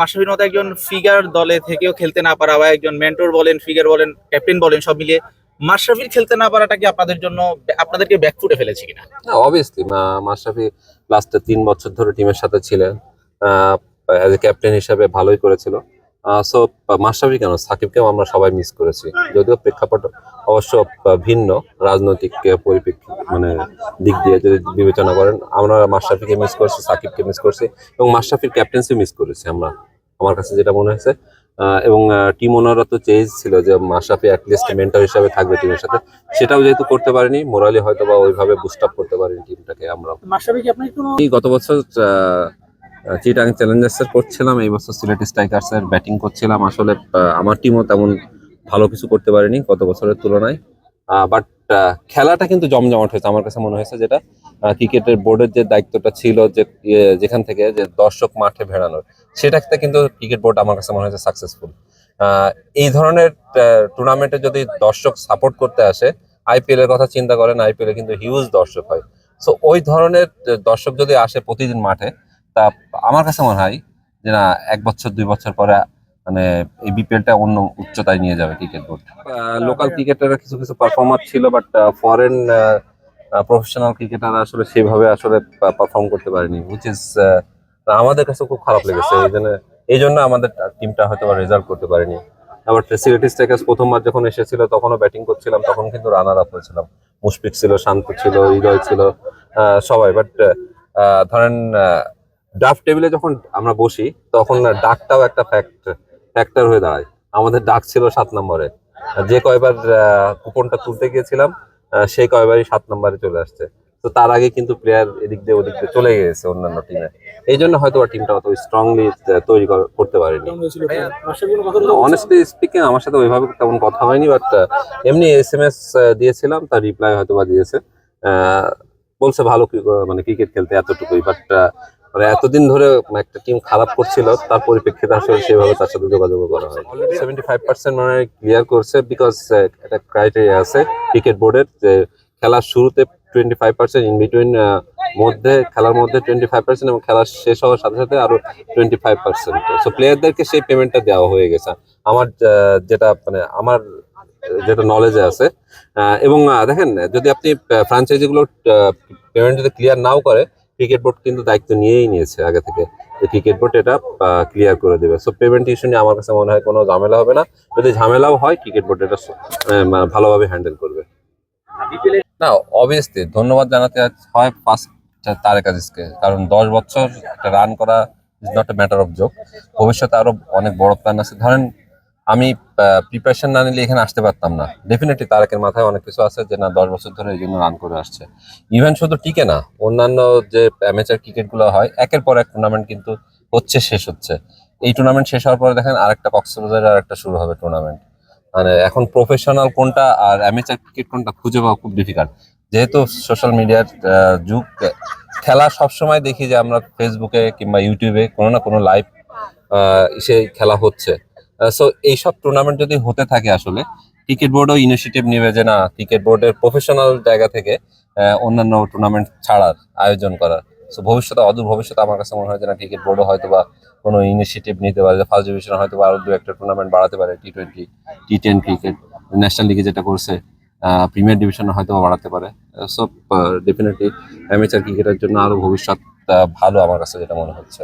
মাশরাফির মতো একজন ফিগার দলে থেকেও খেলতে না পারা বা একজন মেন্টর বলেন ফিগার বলেন ক্যাপ্টেন বলেন, সব মিলিয়ে মাশরাফির খেলতে না পারাটা কি আপনাদের জন্য, আপনাদেরকে ব্যাক ব্যাকফুটে ফেলেছে কিনা? না অবভিয়াসলি মাশরাফি লাস্টে তিন বছর ধরে টিমের সাথে ছিলেন। অ্যাজ এ ক্যাপ্টেন হিসাবে ভালোই করেছিল। সো মাশরাফি কেন? সাকিবকেও আমরা সবাই মিস করেছি। যদিও প্রেক্ষাপট অবশ্য ভিন্ন রাজনৈতিক পরিপ্রেক্ষিত মানে দিক দিয়ে যদি বিবেচনা করেন আমরা মাশরাফিকে মিস করছি সাকিবকে মিস করছি এবং মাশরাফির ক্যাপ্টেন্সি মিস করেছি আমরা আমার কাছে যেটা মনে হয়েছে। এবং টিম ওনাররা তো চেয়েছিল যে মাশরাফি অ্যাটলিস্ট মেন্টর হিসাবে থাকবে টিমের সাথে। সেটাও যেহেতু করতে পারিনি মোরালি হয়তো বা ওইভাবে বুস্ট আপ করতে পারিনি টিমটাকে আমরা। মাশরাফি কি গত বছর চিটাং চ্যালেঞ্জার্স এর করছিলাম এই বছর সিলেট স্ট্রাইকার্স এর ব্যাটিং করছিলাম। আসলে আমার টিমও তেমন ভালো কিছু করতে পারেনি গত বছরের তুলনায়। বাট খেলাটা কিন্তু জমজমাট হয়েছে। আমার কাছে মনে হয়েছে যেটা ক্রিকেটের বোর্ডের যে দায়িত্বটা ছিল যে ইয়ে, যেখান থেকে যে দর্শক মাঠে ভেড়ানোর সেটাতে কিন্তু ক্রিকেট বোর্ড আমার কাছে মনে হয়েছে সাকসেসফুল এই ধরনের টুর্নামেন্টে যদি দর্শক সাপোর্ট করতে আসে আইপিএল এর কথা চিন্তা করেন আইপিএল এ কিন্তু হিউজ দর্শক হয়। সো ওই ধরনের দর্শক যদি আসে প্রতিদিন মাঠে তা আমার কাছে মনে হয় যে না, এক বছর, দুই বছর পরে মানে এই বিপিএলটা অন্য উচ্চতায় নিয়ে যাবে ক্রিকেট বোর্ড। লোকাল ক্রিকেটাররা কিছু কিছু পারফর্মার ছিল বাট ফরেন প্রফেশনাল ক্রিকেটার আসলে সেভাবে আসলে পারফর্ম করতে পারেনি উইচ ইজ আমাদের কাছে খুব খারাপ লেগেছে। এই জন্য এই জন্য আমাদের টিমটা হয়তো রেজাল্ট করতে পারেনি। আবার সিলেটি স্ট্রাইকার্স প্রথমবার যখন এসেছিল, তখনও ব্যাটিং করছিলাম, তখন কিন্তু রানার আপ হয়েছিলাম। মুশফিক ছিল, শান্ত ছিল, হৃদয় ছিল সবাই। বাট ধরেন ড্রাফট টেবিলে যখন আমরা বসি, তখন ডাকটাও একটা ফ্যাক্ট ফ্যাক্টর হয়ে দাঁড়ায়। আমাদের ডাক ছিল সাত নম্বরে। যে কয়বার কুপনটা তুলতে গিয়েছিলাম সেই কয়বারই সাত নম্বরে চলে আসছে। তো তার আগে কিন্তু প্লেয়ার এদিক দিয়ে ওদিক দিয়ে চলে গেছে অন্যান্য টিমে এই জন্য হয়তো টিমটা অত স্ট্রংলি তৈরি কর- করতে পারেনি। অনেস্টলি স্পিকিং আমার সাথে ওইভাবে তেমন কথা হয়নি বাট এমনি এস এম এস দিয়েছিলাম, তার রিপ্লাই হয়তো বা দিয়েছে বলছে ভালো মানে ক্রিকেট খেলতে এতটুকুই বাট মানে এতদিন ধরে একটা টিম খারাপ করছিল তার পরিপ্রেক্ষিতে আসলে সেভাবে তার সাথে যোগাযোগ করা হয় সেভেন্টি ফাইভ পার্সেন্ট মানে ক্লিয়ার করছে বিকজ একটা ক্রাইটেরিয়া আছে ক্রিকেট বোর্ডের যে খেলার শুরুতে twenty five percent in between মধ্যে খেলার মধ্যে টোয়েন্টি ফাইভ পার্সেন্ট এবং খেলা শেষ হওয়ার সাথে সাথে আরও টোয়েন্টি ফাইভ পার্সেন্ট সো প্লেয়ারদেরকে সেই পেমেন্টটা দেওয়া হয়ে গেছে। আমার যেটা মানে আমার যেটা নলেজে আছে এবং দেখেন যদি আপনি ফ্র্যাঞ্চাইজি গুলো পেমেন্ট যদি ক্লিয়ার নাও করে ক্রিকেট বোর্ড কিন্তু দায়িত্ব নিয়েই নিয়েছে আগে থেকে ক্রিকেট বোর্ড এটা ক্লিয়ার করে দেবে। সো পেমেন্ট ইস্যু নিয়ে আমার কাছে মনে হয় কোনো ঝামেলা হবে না। যদি ঝামেলাও হয়, ক্রিকেট বোর্ড এটা মানে ভালোভাবে হ্যান্ডেল করবে। না অবভিয়াসলি ধন্যবাদ জানাতে হয় ফার্স্ট তারেক আজিজকে। কারণ দশ বছর একটা রান করা is not a matter of joke ভবিষ্যতে আরও অনেক বড় প্ল্যান আছে। ধরেন আমি প্রিপারেশন না নিলে এখানে আসতে পারতাম না। ডেফিনেটলি তারেকের মাথায় অনেক কিছু আছে যে, না, দশ বছর ধরে এই জন্য রান করে আসছে। ইভেন শুধু টিকে না, অন্যান্য যে অ্যামেচার ক্রিকেটগুলো হয়, একের পর এক টুর্নামেন্ট কিন্তু হচ্ছে, শেষ হচ্ছে। এই টুর্নামেন্ট শেষ হওয়ার পরে দেখেন আরেকটা কক্সবাজারের আরেকটা শুরু হবে টুর্নামেন্ট মানে এখন প্রফেশনাল কোনটা আর অ্যামেচার ক্রিকেট কোনটা খুঁজে পাওয়া খুব ডিফিকাল্ট যেহেতু সোশ্যাল মিডিয়ার যুগ, খেলা সবসময় দেখি যে আমরা ফেসবুকে কিংবা ইউটিউবে কোনো না কোনো লাইভ সে খেলা হচ্ছে। সো এইসব টুর্নামেন্ট যদি হতে থাকে আসলে ক্রিকেট বোর্ডও ইনিশিয়েটিভ নেবে যে না ক্রিকেট বোর্ডের প্রফেশনাল জায়গা থেকে অন্যান্য টুর্নামেন্ট ছাড়ার আয়োজন করার। সো ভবিষ্যতে, অদূর ভবিষ্যতে আমার কাছে মনে হয় যে না ক্রিকেট বোর্ডও হয়তো বা কোনো ইনিশিয়েটিভ নিতে পারে। ফার্স্ট ডিভিশনে হয়তো বা আরও দু একটা টুর্নামেন্ট বাড়াতে পারে T twenty T ten cricket national লিগে যেটা করছে প্রিমিয়ার ডিভিশনে হয়তো বাড়াতে পারে। সো ডেফিনেটলি অ্যামেচার ক্রিকেটের জন্য আরও ভবিষ্যৎ ভালো আমার কাছে যেটা মনে হচ্ছে।